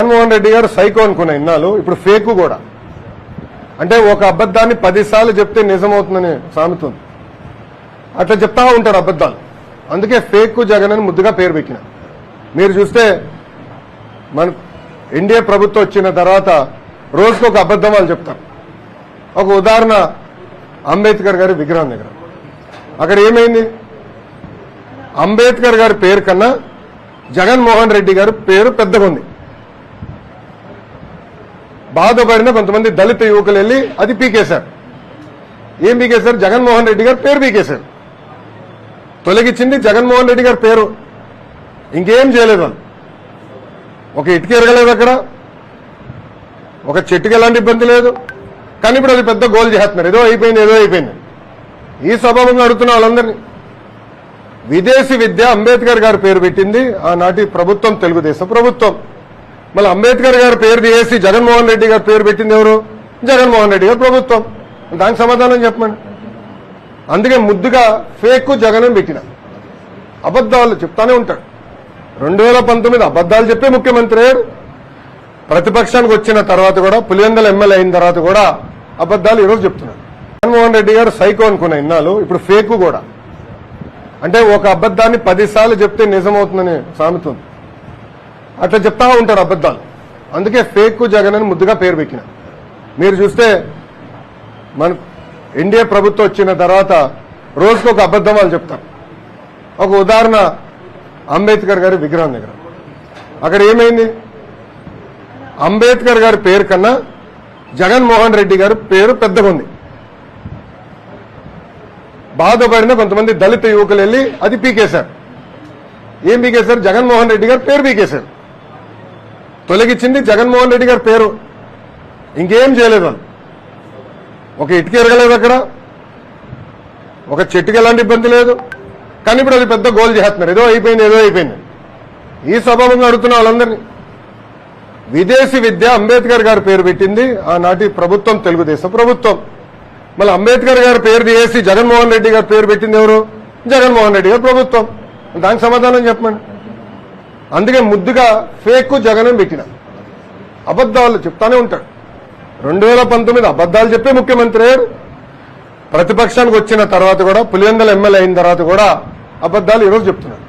జగన్మోహన్ రెడ్డి గారు సైకో అనుకున్న ఇన్నాళ్ళు ఇప్పుడు ఫేక్ కూడా. అంటే ఒక అబద్ధాన్ని పదిసార్లు చెప్తే నిజమవుతుందని సామెత ఉంది అట్లా చెప్తా ఉంటారు అబద్దాలు అందుకే ఫేక్ జగన్ అని ముద్దుగా పేరు పెట్టిన. మీరు చూస్తే మన ఎన్డీఏ ప్రభుత్వం వచ్చిన తర్వాత రోజుకు ఒక అబద్ధం వాళ్ళు చెప్తారు. ఒక ఉదాహరణ అంబేద్కర్ గారి విగ్రహం దగ్గర. అక్కడ ఏమైంది? అంబేద్కర్ గారి పేరు కన్నా జగన్మోహన్ రెడ్డి గారి పేరు పెద్దగా ఉంది బాధపడిన కొంతమంది దళిత యువకులు వెళ్ళి అది పీకేశారు. ఏం పీకేశారు? జగన్మోహన్ రెడ్డి గారు పేరు పీకేశారు. తొలగించింది జగన్మోహన్ రెడ్డి గారి పేరు. ఇంకేం చేయలేదు వాళ్ళు. ఒక ఇటుక ఎరగలేదు అక్కడ. ఒక చెట్టుకి ఎలాంటి ఇబ్బంది లేదు. కానీ ఇప్పుడు అది పెద్ద గోల్ చేస్తున్నారు. ఏదో అయిపోయింది ఏదో అయిపోయింది. ఈ స్వభావంగా అడుగుతున్న వాళ్ళందరినీ విదేశీ విద్య అంబేద్కర్ గారు పేరు పెట్టింది. ఆనాటి ప్రభుత్వం తెలుగుదేశం ప్రభుత్వం. మళ్ళీ అంబేద్కర్ గారి పేరు తీసేసి జగన్మోహన్ రెడ్డి గారి పేరు పెట్టింది ఎవరు? జగన్మోహన్ రెడ్డి గారు ప్రభుత్వం. దానికి సమాధానం చెప్పండి. అందుకే ముద్దుగా ఫేక్ జగన్ పెట్టిన. అబద్దాలు చెప్తానే ఉంటాడు. రెండు వేల పంతొమ్మిది అబద్ధాలు చెప్పే ముఖ్యమంత్రి అయ్యారు ప్రతిపక్షానికి వచ్చిన తర్వాత కూడా పులివెందల ఎమ్మెల్యే అయిన తర్వాత కూడా అబద్ధాలు ఈరోజు చెప్తున్నారు. జగన్మోహన్ రెడ్డి గారు సైకో అనుకున్న ఇన్నాళ్ళు ఇప్పుడు ఫేక్ కూడా. అంటే ఒక అబద్దాన్ని పదిసార్లు చెప్తే నిజమవుతుందని సామెతుంది అట్లా చెప్తా ఉంటారు అబద్దాలు అందుకే ఫేక్ జగన్ అని ముద్దుగా పేరు పెట్టిన. మీరు చూస్తే మన ఎన్డీఏ ప్రభుత్వం వచ్చిన తర్వాత రోజుకు ఒక అబద్ధం వాళ్ళు చెప్తారు. ఒక ఉదాహరణ అంబేద్కర్ గారి విగ్రహం దగ్గర. అక్కడ ఏమైంది? అంబేద్కర్ గారి పేరు కన్నా జగన్మోహన్ రెడ్డి గారి పేరు పెద్దగా ఉంది. బాధపడిన కొంతమంది దళిత యువకులు వెళ్ళి అది పీకేశారు. ఏం పీకేశారు? జగన్మోహన్ రెడ్డి గారు పేరు పీకేశారు. తొలగించింది జగన్మోహన్ రెడ్డి గారి పేరు. ఇంకేం చేయలేదు వాళ్ళు. ఒక ఇటుక ఎరగలేదు అక్కడ. ఒక చెట్టుకి ఎలాంటి ఇబ్బంది లేదు. కానీ ఇప్పుడు అది పెద్ద గోల్ చేస్తున్నారు. ఏదో అయిపోయింది ఏదో అయిపోయింది. ఈ స్వభావంగా అడుగుతున్న వాళ్ళందరినీ విదేశీ విద్య అంబేద్కర్ గారి పేరు పెట్టింది. ఆనాటి ప్రభుత్వం తెలుగుదేశం ప్రభుత్వం. మళ్ళీ అంబేద్కర్ గారి పేరు తీసేసి జగన్మోహన్ రెడ్డి గారి పేరు పెట్టింది ఎవరు? జగన్మోహన్ రెడ్డి గారు ప్రభుత్వం. దానికి సమాధానం చెప్పండి అందుకే ముద్దుగా ఫేక్ జగన్ పెట్టిన. అబద్ధాలు చెప్తానే ఉంటాడు. రెండు వేల పంతొమ్మిది అబద్దాలు చెప్పే ముఖ్యమంత్రి అయ్యారు ప్రతిపక్షానికి వచ్చిన తర్వాత కూడా పులివెందల ఎమ్మెల్యే అయిన తర్వాత కూడా అబద్ధాలు ఈరోజు చెప్తున్నారు